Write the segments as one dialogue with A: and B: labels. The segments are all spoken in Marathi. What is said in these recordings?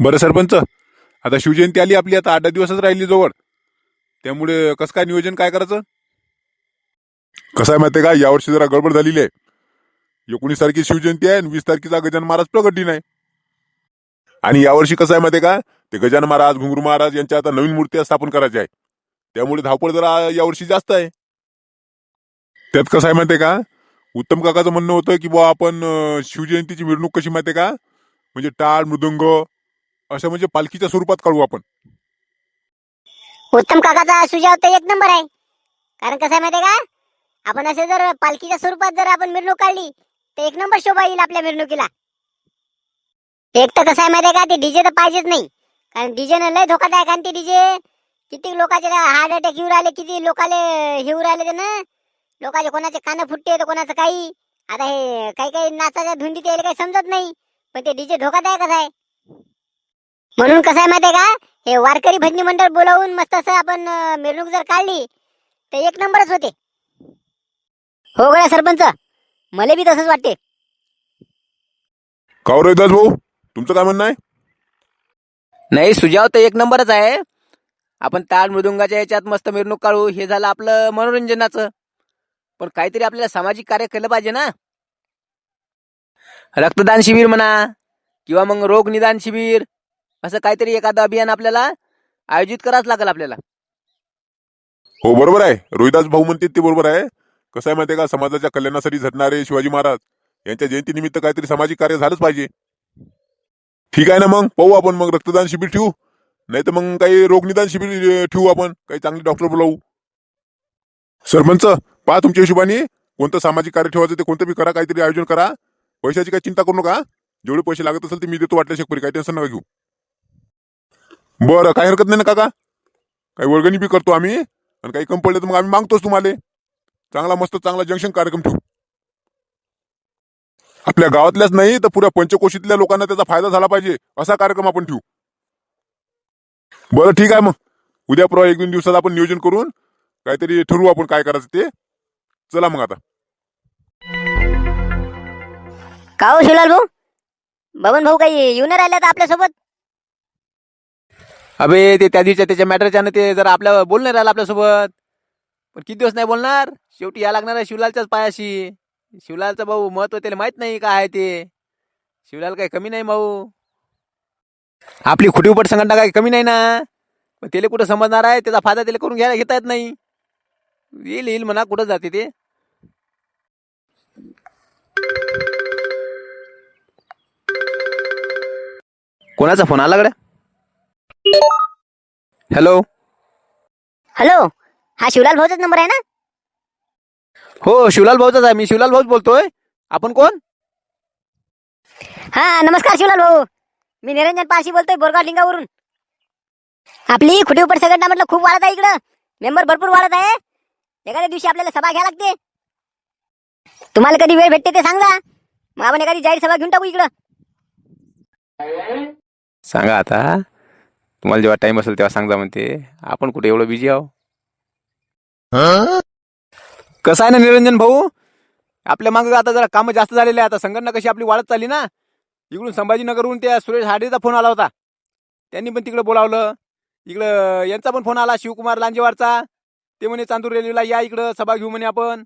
A: बरं सरपंच. आता शिवजयंती आली आपली आता आठ दिवसच राहिली जवळ. त्यामुळे कसं काय नियोजन काय करायचं? कसं आहे माहितीये का? यावर्षी जरा गडबड झालेली आहे. एकोणीस तारखेची शिवजयंती आहे आणि वीस तारखेचा गजानन महाराज प्रगट दिन आहे आणि यावर्षी कसं आहे माहितीये का? ते गजानन महाराज घुंगरू महाराज यांच्या आता नवीन मूर्त्या स्थापन करायच्या आहे त्यामुळे धावपळ जरा यावर्षी जास्त आहे. त्यात कसं आहे माहितीये का? उत्तम काकाचं म्हणणं होतं की बुवा आपण शिवजयंतीची मिरवणूक कशी माहितीये का? म्हणजे टाळ मृदंग असं म्हणजे पालखीच्या स्वरूपात काढू आपण.
B: उत्तम काकाचा सुझाव तर एक नंबर आहे. कारण कसं आहे माहितीये का? आपण असे जर पालखीच्या स्वरूपात जर आपण मिरवणूक काढली तर एक नंबर शोभा येईल आपल्या मिरवणुकीला. एक तर कसं आहे माहितीये का? ते डीजे तर पाहिजेच नाही. कारण डीजे न लय धोकादायक आहे. ते डीजे किती लोकांचे हार्ट अटॅक येऊ राहिले किती लोकाले येऊ राहिले ते ना लोकांचे कोणाचे कान फुटते तर कोणाचं काही. आता हे काही काही नाचाच्या धुंडीत यायला काही समजत नाही. पण ते डीजे धोकादायकच आहे. म्हणून कसं आहे माहितीये का? हे वारकरी भजनी मंडळ बोलावून मस्त असं आपण मिरवणूक जर काढली तर एक नंबरच होते. हो गड्या सरपंच मला बी तसंच वाटते.
A: का रोहिदास भाऊ? तुमचं काय म्हणणं आहे?
C: नाही सुजाव तर एक नंबरच आहे. आपण ताळ मृदुंगाच्या याच्यात मस्त मिरवणूक काढू हे झालं आपलं मनोरंजनाचं. पण काहीतरी आपल्याला सामाजिक कार्य केलं पाहिजे ना. रक्तदान शिबिर म्हणा किंवा मग रोग निदान शिबिर असं काहीतरी एखादं अभियान आपल्याला आयोजित करावंच लागेल आपल्याला.
A: हो बरोबर आहे. रोहिदास भाऊ म्हणते ते बरोबर आहे. कसं आहे माहितीये का? समाजाच्या कल्याणासाठी झटणारे शिवाजी महाराज. यांच्या जयंतीनिमित्त काहीतरी सामाजिक कार्य झालंच पाहिजे. ठीक आहे ना मग? पाहू आपण मग रक्तदान शिबिर ठेवू. नाही तर मग काही रोगनिदान शिबिर ठेवू आपण. काही चांगले डॉक्टर बोलावू. सरपंच पहा तुमच्या हिशोबाने. कोणतं सामाजिक कार्य ठेवायचं ते कोणतं बी करा. काहीतरी आयोजन करा. पैशाची काही चिंता करू नका. जेवढे पैसे लागत असेल ते मी देतो वाटल्या शेकपरी काही टेन्शन नका घेऊ. बरं काही हरकत नाही ना काका. काही वर्गणी बी करतो आम्ही. आणि काही कमी पडले तर मग आम्ही मागतोच तुम्हाला. चांगला मस्त चांगला जंक्शन कार्यक्रम ठेवू. आपल्या गावातल्याच नाही तर पुऱ्या पंचकोशीतल्या लोकांना त्याचा फायदा झाला पाहिजे. असा कार्यक्रम आपण ठेवू. बरं ठीक आहे मग. उद्या परवा एक दोन दिवसात आपण नियोजन करून काहीतरी ठरवू आपण काय करायचं ते. चला मग आता.
B: का हो शिवलाल भाऊ? बबन भाऊ काही येऊन राहिल्या आपल्यासोबत?
C: अबे ते त्या दिवशी त्याच्या मॅटरच्यानं ते जरा आपल्या बोलणार राहिलं आपल्यासोबत. पण किती दिवस नाही बोलणार? शेवटी या लागणार आहे शिवलालच्याच पायाशी. शिवलालचं भाऊ महत्त्व त्याला माहीत नाही काय आहे ते? शिवलाल काही कमी नाही भाऊ. आपली खुटी उपट संघटना काही कमी नाही ना? पण त्याला कुठं समजणार आहे? त्याचा फायदा त्याला करून घ्यायला घेता येत नाही. येईल येईल म्हणा कुठं जाते ते? कोणाचा फोन आला गड्या? हॅलो.
B: हॅलो. हा शिवलाल भाऊचाच नंबर आहे ना?
C: हो शिवलाल भाऊचाच आहे. मी शिवलाल भाऊच बोलतोय. आपण कोण?
B: हा नमस्कार शिवलाल भाऊ. मी निरंजन पारशी बोलतोय बोरगाव लिंगावरून. आपली खुटी उपट संघटना म्हटलं खूप वाढत आहे इकडं. मेंबर भरपूर वाढत आहे. एखाद्या दिवशी आपल्याला सभा घ्या लागते. तुम्हाला कधी वेळ भेटते ते सांगा. मग आपण एखादी जाहीर सभा घेऊन टाकू इकडं.
C: सांगा आता. तुम्हाला जेव्हा टाइम असेल तेव्हा सांगा म्हणते आपण कुठे एवढं बिझी आहो? कसं आहे ना निरंजन भाऊ? आपल्या मागं आता जरा कामं जास्त झालेले आहे आता संघटना कशी आपली वाढत चालली ना? इकडून संभाजीनगरहून त्या सुरेश हाडेचा फोन आला होता. त्यांनी पण तिकडे बोलावलं. इकडं यांचा पण फोन आला शिवकुमार लांजेवारचा. ते म्हणे चांदूर रेल्वेला या इकडं सभा घेऊ म्हणे आपण.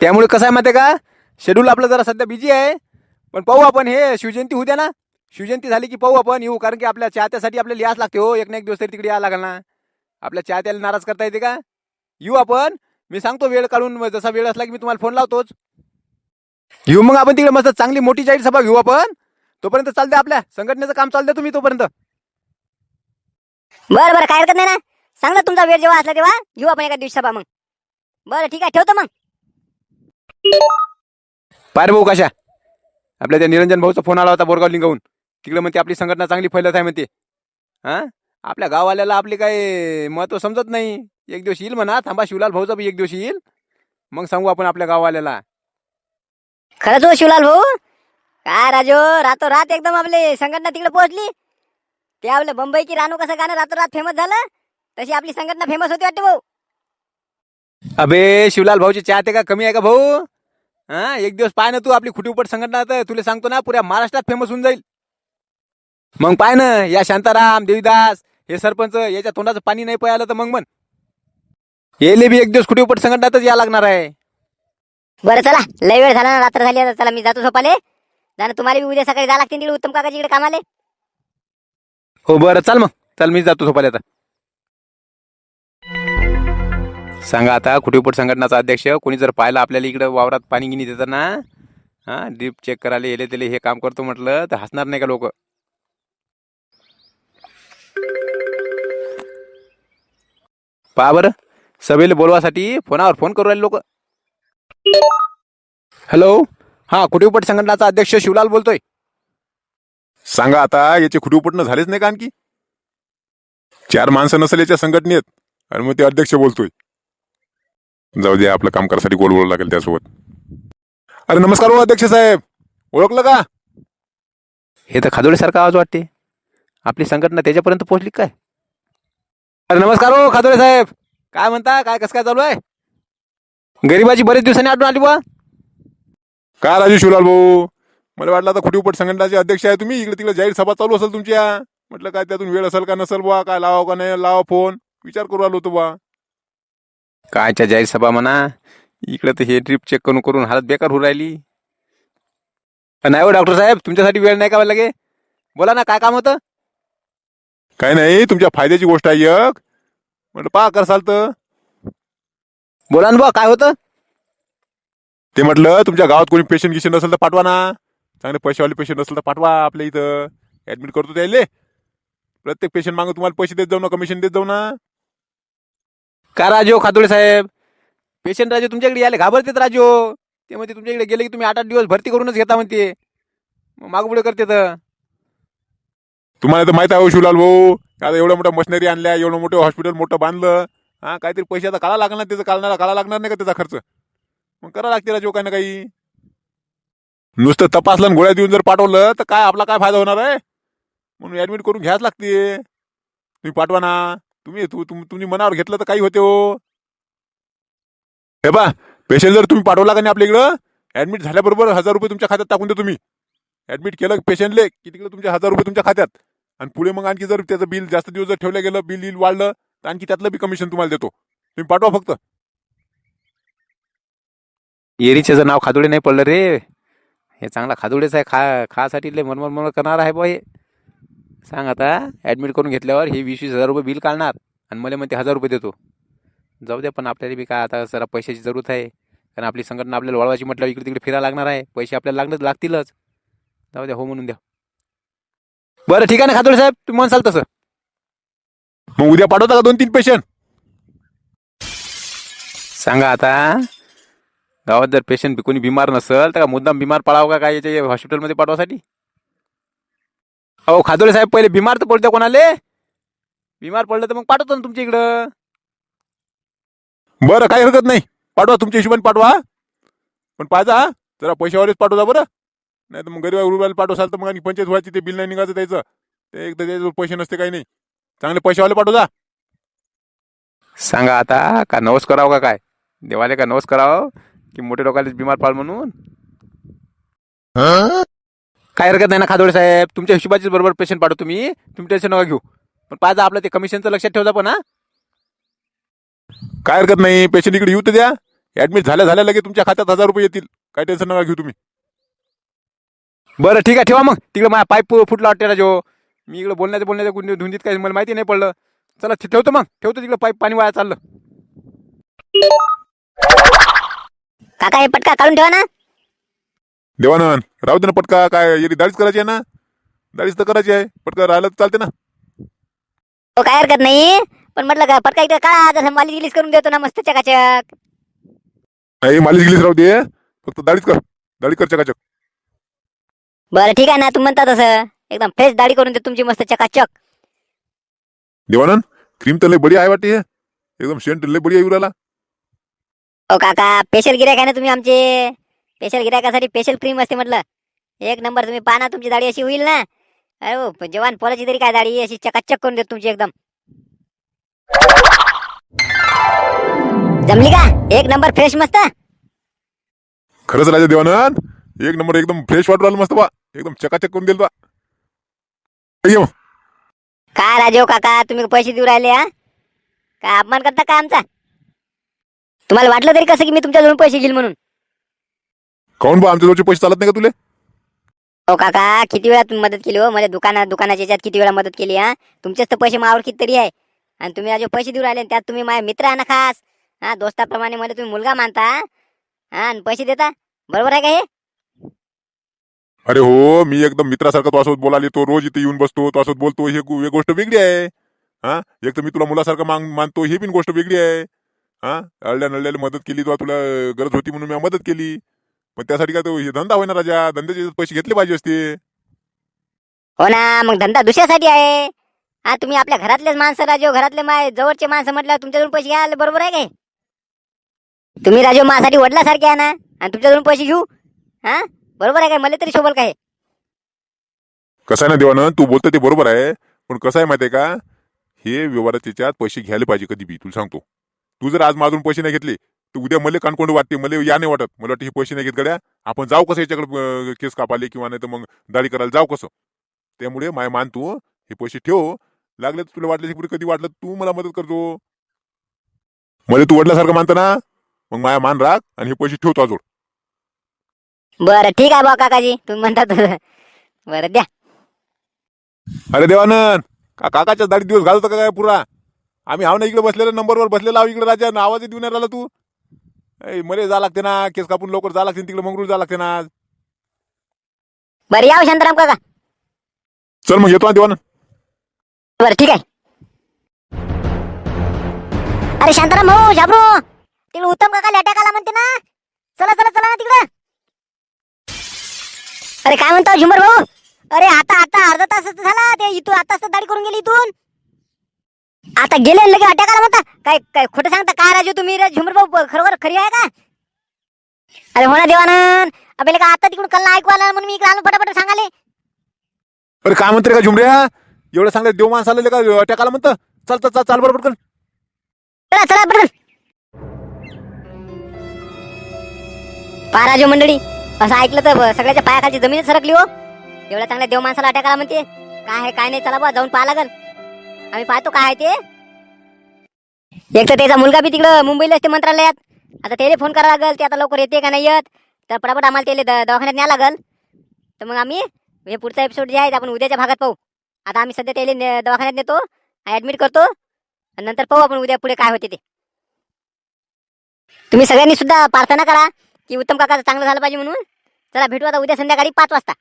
C: त्यामुळे कसं आहे माहिती का? शेड्यूल आपलं जरा सध्या बिझी आहे. पण पाहू आपण हे शिवजयंती होऊ द्या ना. शिवजयंती झाली की पाहू आपण. येऊ कारण की आपल्या चाहत्यासाठी आपल्याला याच लागते हो. एक ना एक दिवस तरी तिकडे यावं लागेल ना. आपल्या चाहत्याला नाराज करता येते का? येऊ आपण. मी सांगतो वेळ काढून. जसा वेळ असला की मी तुम्हाला फोन लावतोच. येऊ मग आपण तिकडे मस्त चांगली मोठी जाहीर सभा घेऊ आपण. तोपर्यंत चालते आपल्या. संघटनेचं काम चालते तुम्ही तोपर्यंत.
B: बरं बरं. काय हरकत नाही ना. सांगा तुमचा वेळ जेव्हा असला तेव्हा. घेऊ आपण एका दिवशी सभा मग. बरं ठीक आहे. ठेवतो मग.
C: पारे भाऊ कशा? आपल्या त्या निरंजन भाऊचा फोन आला होता बोरगाव लिंगावून तिकडे म्हणते आपली संघटना चांगली फैलत आहे म्हणते. हा? आपल्या गाववाल्याला आपली काय महत्त्व समजत नाही. एक दिवस येईल म्हणा थांबा शिवलाल भाऊचा बी एक दिवस येईल. मग सांगू आपण आपल्या गाववाल्याला.
B: खरंच हो शिवलाल भाऊ? काय राजो रातो रात एकदम आपली संघटना तिकडे पोहोचली. ते आपलं मुंबई की रानू कसं गाणं रातोरात फेमस झालं तशी आपली संघटना फेमस होती वाटते भाऊ.
C: अबे शिवलाल भाऊची चाहते का कमी आहे का भाऊ? हा एक दिवस पाय ना तू आपली खुटी उपट संघटना तर तुला सांगतो ना पुऱ्या महाराष्ट्रात फेमस होऊन जाईल. मग पाय ना या शांताराम देवीदास हे सरपंच याच्या तोंडाचं पाणी नाही पळालं तर मग म्हण. येले बी एक दिवस कुठे उपट संघटनातच या लागणार आहे.
B: बरं चला लय वेळ झाला ना रात्र झाली आता चला मी जातो झोपाले. जाणं तुम्हाला बी उद्या सकाळी जा लागते तिकडे उत्तम काकाची इकडे कामाले.
C: हो बरं चाल मग. चल मी जातो झोपायला आता. सांगा आता कुठे उपट संघटनाचा अध्यक्ष कोणी जर पाहिलं आपल्याला इकडे वावरात पाणी गिनी देताना हा ड्रीप चेक करायला येले तेले हे काम करतो म्हटलं तर हसणार नाही का लोक? पहा बरं. सभेला बोलवासाठी फोनावर फोन करू राहिले लोक. हॅलो. हा कुठे उपट संघटनाचा अध्यक्ष शिवलाल बोलतोय.
A: सांगा आता याचे खुटी उपटणं झालेच नाही का आणखी? चार माणसं नसेल याच्या संघटनेत आणि मग ते अध्यक्ष बोलतोय. जाऊ दे आपलं काम करायसाठी गोल बोलावं लागेल त्यासोबत. अरे नमस्कार हो अध्यक्ष साहेब. ओळखलं का?
C: हे तर खादोळेसारखा आवाज वाटते. आपली संघटना त्याच्यापर्यंत पोहोचली काय? अरे नमस्कार हो खादोळे साहेब. काय म्हणता? काय कसं काय चालू आहे? गरीबाची बरेच दिवसांनी आठवण आली बा
A: का राजू शिवलाल भाऊ? मला वाटलं आता खुटी उपट संघटनाचे अध्यक्ष आहे तुम्ही. इकडे तिकडे जाहीर सभा चालू असेल तुमच्या. म्हटलं काय त्यातून वेळ असेल का नसेल बा काय लावा का नाही? लावा फोन. विचार करू आलो होतो बा
C: कायच्या जाहीर सभा म्हणा. इकडे तर हे ड्रीप चेक करून करून हालत बेकार होऊ राहिली. नाही हो डॉक्टर साहेब. तुमच्यासाठी वेळ नाही का लगे बोला ना काय काम होतं?
A: काय नाही तुमच्या फायद्याची गोष्ट आहे एक. म्हटलं पहा करसाल तर
C: बोला ना बा काय होतं?
A: ते म्हटलं तुमच्या गावात कोणी पेशंट गिशंट असेल तर पाठवा ना. चांगले पैसेवाले पेशंट असेल तर पाठवा आपल्या इथं. ऍडमिट करतो त्याले. प्रत्येक पेशंट मागं तुम्हाला पैसे देत जाऊ ना कमिशन देत जाऊ ना.
C: का राजो खादोळे साहेब? पेशंट राजो तुमच्याकडे यायला घाबरतेत राजो. ते म्हणते तुमच्याकडे गेले की तुम्ही आठ आठ दिवस भरती करूनच घेता म्हणते. मग मागपुढे करते तर.
A: तुम्हाला तर माहीत आहे हो शिवलाल भाऊ. आता एवढं मोठं मशिनरी आणल्या एवढं मोठं हॉस्पिटल मोठं बांधलं. हां काहीतरी पैसे आता लागणार त्याचा काढणारा काळा लागणार नाही का त्याचा खर्च? मग करा लागते राजू काही ना काही. नुसतं तपासलं आणि गोळ्या देऊन जर पाठवलं तर काय आपला काय फायदा होणार आहे? म्हणून ऍडमिट करून घ्यायच लागते. तुम्ही पाठवा ना. तुम्ही तू तुम- तुम्ही मनावर घेतलं तर काही होते हो. हे बा पेशंट जर तुम्ही पाठवला का नाही आपल्या इकडं ऍडमिट झाल्याबरोबर हजार रुपये तुमच्या खात्यात टाकून दे तुम्ही. ऍडमिट केलं पेशंटले की तिकडे तुमच्या हजार रुपये तुमच्या खात्यात. आणि पुढे मग आणखी जर त्याचं बिल जास्त दिवस जर ठेवलं गेलं बिल बिल वाढलं तर आणखी त्यातलं बी कमिशन तुम्हाला देतो. तुम्ही पाठवा फक्त.
C: एरीचं जर नाव खादोडे नाही पडलं रे. हे चांगला खादोडेच आहे खा खासाठी लय मनमन मन करणार आहे बा हे. सांग आता ॲडमिट करून घेतल्यावर हे वीस वीस हजार रुपये बिल काढणार आणि मला म्हणते हजार रुपये देतो. जाऊ द्या पण आपल्याला बी काय आता जरा पैशाची जरूरत आहे. कारण आपली संघटना आपल्याला वळवायची म्हटल्यावर इकडे तिकडे फिरायला लागणार आहे. पैसे आपल्याला लागणं लागतीलच. जाऊ द्या हो म्हणून द्या. बरं ठीक आहे ना खादोडे साहेब? तुम्ही म्हणसाल तसं.
A: मग उद्या पाठवता का दोन तीन पेशंट
C: सांगा आता. गावात जर पेशंट कोणी बिमार नसेल तर का मुद्दाम बिमार पडावं का काय याच्या हॉस्पिटलमध्ये पाठवासाठी? अहो खादोळे साहेब पहिले बिमार तर पडते कोणाले? बिमार पडलं तर मग पाठवतो ना तुमच्या इकडं.
A: बरं काही हरकत नाही. पाठवा तुमच्या हिशोबाने पाठवा. पण पाहिजा जरा पैशावरच पाठवता बरं. नाही तर मग गरीब रुपयाला पाठवसाल तर मग आणि पंचायत व्हायची ते बिल नाही निघायचं त्याचं. ते एकदा त्याच्याजवळ पैसे नसते काही नाही. चांगले पैशावाले पाठवता
C: सांगा आता का नवस करावं का काय? देवाले का नवस करावं? की मोठे लोकांना बिमार पाड म्हणून? काय हरकत नाही ना खादोळे साहेब? तुमच्या हिशोबाचीच बरोबर पेशंट पाठवतो तुम्ही तुम्ही टेन्शन नका घेऊ. पण पाहिजे आपलं ते कमिशनचं लक्षात ठेवता पण हा.
A: काय हरकत नाही पेशंट इकडे येऊ तर द्या. ऍडमिट झाल्या झाल्या लगे तुमच्या खात्यात हजार रुपये येतील. काय टेन्शन नका घेऊ तुम्ही.
C: बरं ठीक आहे ठेवा मग. तिकडे माझा पाईप फुटला वाटते ना जो मी इकडे बोलण्याचं बोलण्याच्या गुंडी धुंदीत काही मला माहिती नाही पडलं. चला ठेवतो मग. ठेवतो तिकडे पाईप पाणी वाया चाललं.
B: काका हे पटका काढून ठेवा ना.
A: देवानंद राहू दे ना पटका. काय येरी दाढीच करायची आहे ना? दाढीच तर करायची आहे. पटका राहिलं तर चालते ना.
B: हो काय हरकत नाही. पण म्हटलं का पटका इकडे काढा. जसं मालिश गिलीस करून देतो ना मस्त चकाचक.
A: नाही मालिश गिलीच राहू दे. फक्त दाढीच कर. दाढी कर चकाचक.
B: बरं ठीक आहे ना तुम्ही म्हणता तसं. एकदम फ्रेश दाढी करून देतो तुमची मस्त चकाचक.
A: देवानंद क्रीम तर लय बढी आहे वाटते हे. एकदम शेंट लय बढी आहे उराला.
B: हो काका स्पेशल गिरायक आहे ना तुम्ही आमचे? स्पेशल गिरायकासाठी स्पेशल क्रीम असते म्हटलं. एक नंबर तुम्ही पाना तुमची दाढी अशी होईल ना. अरे हो, जवान पोराची तरी काय दाढी? अशी चकाचक करून देतो तुमची एकदम. जमली का? एक नंबर फ्रेश मस्त.
A: खरंच राजा देवानंद एक नंबर एकदम फ्रेश वाटू राहिलं मस्त बा. एकदम चकाचक करून दिल बा
B: काय राजीव काका तुम्ही पैसे देऊ राहिले हा? काय अपमान करता का आमचा? तुम्हाला वाटलं तरी कसं की मी तुमच्याजवळून पैसे घेईल म्हणून?
A: काऊन बा आमच्या जवळचे पैसे चालत नाही का तुले?
B: हो काका किती वेळा तुम्ही मदत केली हो? माझ्या दुकानात दुकानाच्या याच्यात किती वेळा मदत केली हा? तुमचेच तर पैसे मावर किती तरी आहे. आणि तुम्ही आज पैसे देऊ राहिले त्यात तुम्ही माझे मित्र ना खास. हा दोस्ताप्रमाणे मला तुम्ही मुलगा मानता हा आणि पैसे देता? बरोबर आहे का हे?
A: अरे हो मी एकदम मित्रासारखं तो असोत बोलाले तो रोज इथे येऊन बसतो तो बोलतो. हे गो- हे गोष्ट वेगळी आहे. हा? एक तर मी तुला मुलासारखं मान मानतो. ही पण गोष्ट वेगळी आहे. हा? अळल्या नळल्याला मदत केली तुला तुला गरज होती म्हणून मी मदत केली. पण त्यासाठी काय तो हे धंदा होईना राजा. धंद्याचे पैसे घेतले पाहिजे असते.
B: हो ना मग धंदा दुसऱ्यासाठी आहे. हा तुम्ही आपल्या घरातलेच माणसं राजो हो, घरातले माय जवळचे माणसं म्हटल्यावर तुमच्याकडून पैसे घ्यायला बरोबर आहे काय? तुम्ही राजो हो, माझ्यासाठी वडिलासारखे आहे ना? आणि तुमच्याकडून पैसे घेऊ? हा? बरोबर आहे काय? मला तरी शोभल काय?
A: कसं आहे ना देवानं? तू बोलतो ते बरोबर आहे. पण कसं आहे माहिती आहे का? हे व्यवहाराच्या याच्यात पैसे घ्यायला पाहिजे कधी बी तुला सांगतो. तू जर आज माझून पैसे नाही घेतले तर उद्या मला कानकोंड वाटते मला या नाही वाटत. मला वाटतं हे पैसे नाही घेत गड्या. आपण जाऊ कसं याच्याकडे केस कापाले किंवा नाही तर मग दाढी करायला जाऊ कसं? त्यामुळे माय मान तू हे पैसे ठेव. लागले तर तुला वाटले पुढे कधी वाटलं तू मला मदत करतो मला तू वडल्यासारखं मानतं ना? मग माया मान राख आणि हे पैसे ठेवतो आजोड
B: बरं ठीक आहे बा काकाजी. तुम्ही म्हणता तसं. बरं द्या.
A: अरे देवानंद का काकाच्या दाढी दिवस घालतो का काय पुरा? आम्ही हाव ना इकडे बसलेल्या नंबरवर बसलेला आहो इकडे राजा. आवाज देऊन राहिला तू. ए, मले जा लागते ना. केस कापून लवकर जा लागते तिकडे मंगरूळ जा लागते ना आज.
B: बरं या हो शांताराम काका.
A: चल मग येतो ना देवानं
B: बरं ठीक आहे. अरे शांताराम भाऊ शाबरू. तिकडे उत्तम काका अटॅक आला म्हणते ना. चला चला चला ना तिकडं. अरे काय म्हणतो झुमर भाऊ? अरे आता आता अर्धा तर झाला ते इथून तर दाढी करून गेली इथून. आता गेले लगे अटॅक आला म्हणता. काय काय खोटं सांगता काय राजू तुम्ही? रे झुमर भाऊ खरोखर खरी आहे का? अरे हो ना देवानंद. अबे का आता तिकडून कल्ला ऐकू आला म्हणून मी इकडे आलो फटाफट सांगाले.
A: अरे काय म्हणते का झुमऱ्या एवढं सांगत देव माणसाला का? अटॅक आला म्हणतं? चल चल चल चाल बरोबर पटकन.
B: चला चला पटकन. पहा राजू मंडळी. असं ऐकलं तर ब- सगळ्याच्या पायाखालची जमीन सरकली हो. एवढ्या चांगल्या देव माणसाला अटॅक आला म्हणते. काय आहे काय नाही चला बा जाऊन पाहा लागल. आम्ही पाहतो काय आहे ते. एक तर त्याचा मुलगा बी तिकडं मुंबईला असते मंत्रालयात. आता त्याला फोन करावा लागल ते आता लवकर येते का नाही येत. तर पटापट आम्हाला त्याला द- दवाखान्यात न्या लागल. तर मग आम्ही हे पुढचा एपिसोड जे आहे ते आपण उद्याच्या भागात पाहू. आता आम्ही सध्या त्याला ने- दवाखान्यात नेतो ऍडमिट करतो. आणि नंतर पाहू आपण उद्या पुढे काय होते ते. तुम्ही सगळ्यांनी सुद्धा प्रार्थना करा. की उत्तम काकाचं चांगलं झालं पाहिजे म्हणून. चला भेटू आता उद्या संध्याकाळी पाच वाजता.